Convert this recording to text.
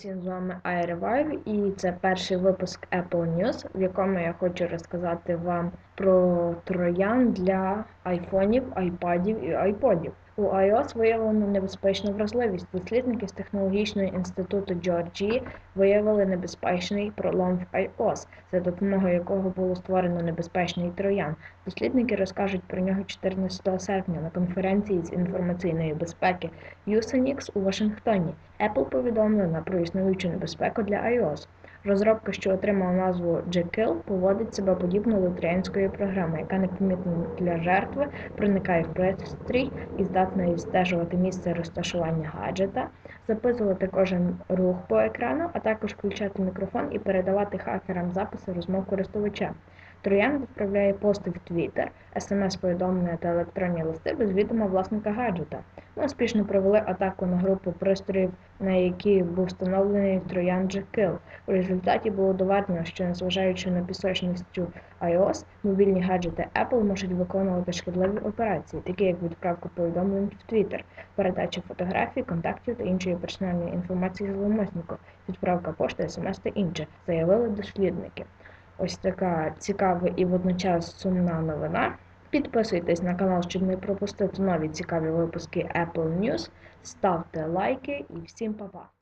всім з вами iRevive і це перший випуск Apple News, в якому я хочу розказати вам про троян для айфонів, айпадів і айподів. У iOS виявлено небезпечну вразливість. Дослідники з технологічного інституту Georgia виявили небезпечний пролом в iOS, за допомогою якого було створено небезпечний троян. Дослідники розкажуть про нього 14 серпня на конференції з інформаційної безпеки Usenix у Вашингтоні. Apple повідомлена про існуючу небезпеку для iOS. Розробка, що отримала назву Jekyll, поводить себе подібно до троянської програми, яка непомітно для жертви проникає в пристрій і здатна відстежувати місце розташування гаджета, записувати кожен рух по екрану, а також включати мікрофон і передавати хакерам записи розмов користувача. Троян відправляє пости в Twitter, смс-повідомлення та електронні листи без відома власника гаджета. Ми успішно провели атаку на групу пристроїв, на які був встановлений троян Jekyll. У результаті було доведено, що незважаючи на пісочністю iOS, мобільні гаджети Apple можуть виконувати шкідливі операції, такі як відправка повідомлень в Twitter, передача фотографій, контактів та іншої персональної інформації зловмиснику, відправка пошти, смс та інше, заявили дослідники. Ось така цікава і водночас сумна новина. Підписуйтесь на канал, щоб не пропустити нові цікаві випуски Apple News. Ставте лайки і всім па-па!